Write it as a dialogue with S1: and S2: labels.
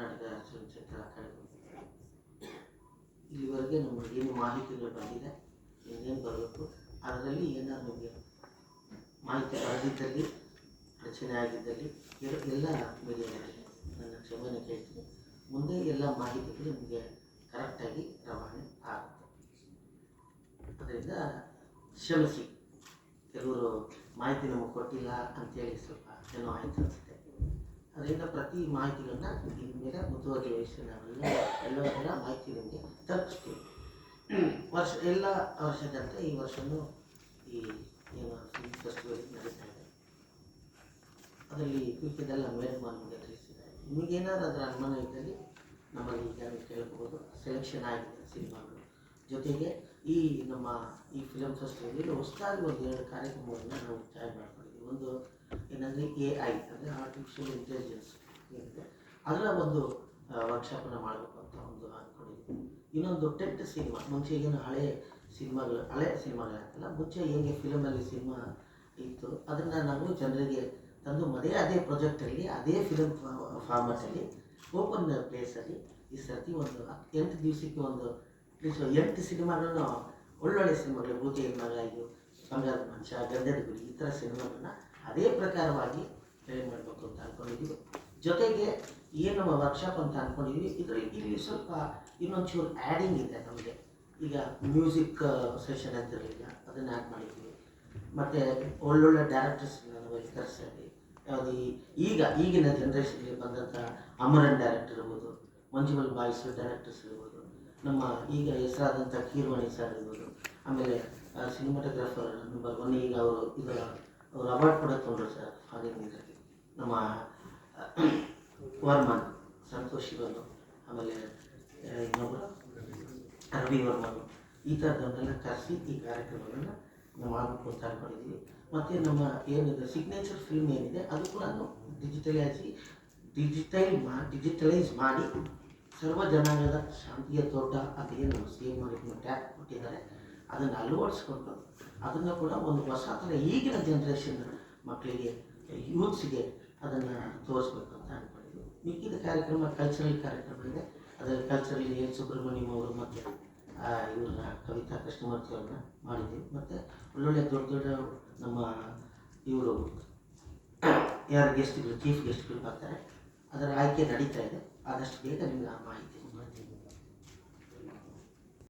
S1: ಕರ್ನಾಟಕ ಚಲನಚಿತ್ರ ಅಕಾಡೆಮಿ ಇಲ್ಲಿವರೆಗೆ ನಮಗೆ ಏನು ಮಾಹಿತಿಗಳು ಬಂದಿದೆ ಇನ್ನೇನು ಬರಬೇಕು, ಅದರಲ್ಲಿ ಏನಾದ್ರು ನಿಮಗೆ ಮಾಹಿತಿ ಆಗಿದ್ದಲ್ಲಿ ರಚನೆ ಆಗಿದ್ದಲ್ಲಿ ಎಲ್- ಎಲ್ಲ ಮೀಡಿಯಾದಲ್ಲಿ ನನ್ನ ಕ್ಷಮೆಯನ್ನು ಕೇಳ್ತೀನಿ. ಮುಂದೆ ಎಲ್ಲ ಮಾಹಿತಿಗಳು ನಿಮಗೆ ಕರೆಕ್ಟಾಗಿ ರವಾನೆ ಆಗುತ್ತೆ. ಅದರಿಂದ ಕ್ಷಮಿಸಿ. ಕೆಲವರು ಮಾಹಿತಿ ನಮಗೆ ಕೊಟ್ಟಿಲ್ಲ ಅಂತೇಳಿ ಸ್ವಲ್ಪ ಏನೋ ಆಯ್ತು ಅನಿಸುತ್ತೆ. ಅದರಿಂದ ಪ್ರತಿ ಮಾಹಿತಿಗಳನ್ನ ಇನ್ಮೇಲೆ ಮುತುವರ್ಜಿ ವಹಿಸಿ ನಾವೆಲ್ಲ ಎಲ್ಲವೆಲ್ಲ ಮಾಹಿತಿ ನಿಮಗೆ ತಲುಪಿಸ್ತೀವಿ. ವರ್ಷ ಎಲ್ಲ ವರ್ಷದಂತೆ ಈ ವರ್ಷವೂ ಈ ಏನು ಫೆಸ್ಟಿವಲ್ ನಡೀತಾ ಇದೆ. ಅದರಲ್ಲಿ ಪೀಠದೆಲ್ಲ ಮೇಲ್ಮಾನ್ ತಿಳಿಸಿದ್ದಾರೆ. ನಿಮಗೇನಾದ್ರು ಅದರ ಅನುಮಾನ ಇದ್ದಲ್ಲಿ ನಮ್ಮಲ್ಲಿ ಈಗ ಕೇಳಬಹುದು ಸೆಲೆಕ್ಷನ್ ಆಗಿದೆ ಸಿನಿಮಾಗಳು. ಜೊತೆಗೆ ಈ ನಮ್ಮ ಈ ಫಿಲಮ್ ಫೆಸ್ಟಿವಲಲ್ಲಿ ಹೊಸದಾಗಿ ಒಂದು ಎರಡು ಕಾರ್ಯಕ್ರಮವನ್ನು ನಾವು ಚಾಯ್ ಮಾಡ್ಕೊಂಡಿದ್ದೀವಿ. ಒಂದು ಏನಂದರೆ ಎ ಐ ಅಂದರೆ ಆರ್ಟಿಫಿಷಿಯಲ್ ಇಂಟೆಲಿಜೆನ್ಸ್ ಏನಿದೆ ಅದರ ಒಂದು ವರ್ಕ್ಶಾಪನ್ನು ಮಾಡಬೇಕು ಅಂತ ಒಂದು ಅಂದ್ಕೊಂಡಿದ್ದೀವಿ ಇನ್ನೊಂದು ಟೆಟ್ ಸಿನಿಮಾ ಮುಂಚೆ ಏನು ಹಳೆ ಸಿನಿಮಾಗಳು ಹಳೆ ಸಿನಿಮಾಗಳಾಗ್ತಲ್ಲ ಮುಂಚೆ ಹೇಗೆ ಫಿಲಮಲ್ಲಿ ಸಿನಿಮಾ ಇತ್ತು, ಅದನ್ನು ನಾವು ಜನರಿಗೆ ತಂದು ಅದೇ ಅದೇ ಪ್ರಾಜೆಕ್ಟಲ್ಲಿ ಅದೇ ಫಿಲಮ್ ಫಾರ್ಮಟಲ್ಲಿ ಓಪನ್ ಪ್ಲೇಸಲ್ಲಿ ಈ ಸರ್ತಿ ಒಂದು ಎಂಟು ದಿವಸಕ್ಕೆ ಒಂದು, ಎಂಟು ಸಿನಿಮಾಗಳನ್ನು ಒಳ್ಳೊಳ್ಳೆ ಸಿನಿಮಾಗಳು ಭೂತಿ ಮಗಾಯು ಬಂಗಾರದ ಮನುಷ್ಯ ಗಂಧದ ಗುಡಿ ಈ ಥರ ಸಿನಿಮಾಗಳನ್ನ ಅದೇ ಪ್ರಕಾರವಾಗಿ ಪ್ಲೇ ಮಾಡಬೇಕು ಅಂತ ಅಂದ್ಕೊಂಡಿದ್ದೀವಿ ಜೊತೆಗೆ ಏನು ನಮ್ಮ ವರ್ಕ್ಶಾಪ್ ಅಂತ ಅಂದ್ಕೊಂಡಿದ್ದೀವಿ ಇದರಲ್ಲಿ ಇಲ್ಲಿ ಸ್ವಲ್ಪ ಇನ್ನೊಂಚೂರು ಆ್ಯಡಿಂಗ್ ಇದೆ ನಮಗೆ. ಈಗ ಮ್ಯೂಸಿಕ್ ಸೆಷನ್ ಅಂತ ಇರಲಿಲ್ಲ ಅದನ್ನು ಆ್ಯಡ್ ಮಾಡಿದ್ದೀವಿ. ಮತ್ತು ಒಳ್ಳೊಳ್ಳೆ ಡೈರೆಕ್ಟರ್ಸ್ ನಾವು ಕರೆಸಿದ್ವಿ ಯಾವುದು ಈಗ ಈಗಿನ ಜನ್ರೇಷನ್ಗೆ ಬಂದಂಥ ಅಮರನ್ ಡೈರೆಕ್ಟರ್ ಇರ್ಬೋದು, ಮಂಜುಮಲ್ ಬಾಯ್ಸ್ ಡೈರೆಕ್ಟರ್ಸ್ ಇರ್ಬೋದು, ನಮ್ಮ ಈಗ ಹೆಸರಾದಂಥ ಕೀರ್ವಾಣಿ ಸರ್ ಇರ್ಬೋದು, ಆಮೇಲೆ ಸಿನಿಮಾಟೋಗ್ರಾಫರ್ ನಂಬರ್ ಒನ್ ಈಗ ಅವರು ಇದು ಅವರು ಅವಾರ್ಡ್ ಕೂಡ ತೊಗೊಂಡ್ರು ಸರ್ ಇದರಲ್ಲಿ ನಮ್ಮ ವರ್ಮನ್, ಸಂತೋಷ್ ಶಿವನು, ಆಮೇಲೆ ಇನ್ನೊಬ್ಬರು ರವಿ ವರ್ಮನು, ಈ ಥರದವ್ರನ್ನೆಲ್ಲ ಕರೆಸಿ ಈ ಕಾರ್ಯಕ್ರಮವನ್ನು ನಾವು ಅಂತ ಅಂದ್ಕೊಂಡಿದ್ದೀವಿ ಮತ್ತು ನಮ್ಮ ಏನಿದೆ ಸಿಗ್ನೇಚರ್ ಫಿಲ್ಮ್ ಏನಿದೆ, ಅದು ಕೂಡ ಡಿಜಿಟಲೈಸಿ ಡಿಜಿಟೈಲ್ ಮಾ ಡಿಜಿಟಲೈಸ್ ಮಾಡಿ ಸರ್ವ ಜನಾಂಗದ ಶಾಂತಿಯ ತೋಟ ಅದೇನು ಸೇವ್ ಮಾಡಿ ಟ್ಯಾಪ್ ಕೊಟ್ಟಿದ್ದಾರೆ. ಅದನ್ನು ಅಳವಡಿಸ್ಕೊಂಡು ಅದನ್ನು ಕೂಡ ಒಂದು ಹೊಸ ಥರ ಈಗಿನ ಜನ್ರೇಷನ್ ಮಕ್ಕಳಿಗೆ ಯೂತ್ಸ್ಗೆ ಅದನ್ನು ತೋರಿಸ್ಬೇಕು ಅಂತ ಅಂದ್ಕೊಂಡಿದ್ವಿ ಮಿಕ್ಕಿದ ಕಾರ್ಯಕ್ರಮ ಕಲ್ಚರಲ್ ಕಾರ್ಯಕ್ರಮ ಇದೆ. ಅದರಲ್ಲಿ ಕಲ್ಚರಲ್ ಎನ್ ಸುಬ್ರಹ್ಮಣ್ಯಂ ಅವರು ಮತ್ತು ಇವ್ರನ್ನ ಕವಿತಾ ಕೃಷ್ಣಮೂರ್ತಿ ಅವ್ರನ್ನ ಮಾಡಿದ್ದೀವಿ ಮತ್ತು ಒಳ್ಳೊಳ್ಳೆ ದೊಡ್ಡ ದೊಡ್ಡ ನಮ್ಮ ಇವರು, ಯಾರು ಗೆಸ್ಟ್ಗಳು ಚೀಫ್ ಗೆಸ್ಟ್ಗಳು ಬರ್ತಾರೆ. ಅದರ ಆಯ್ಕೆ ನಡೀತಾ ಇದೆ. ಆದಷ್ಟು ಬೇಗ ನಿಮ್ಗೆ ಆ ಮಾಹಿತಿ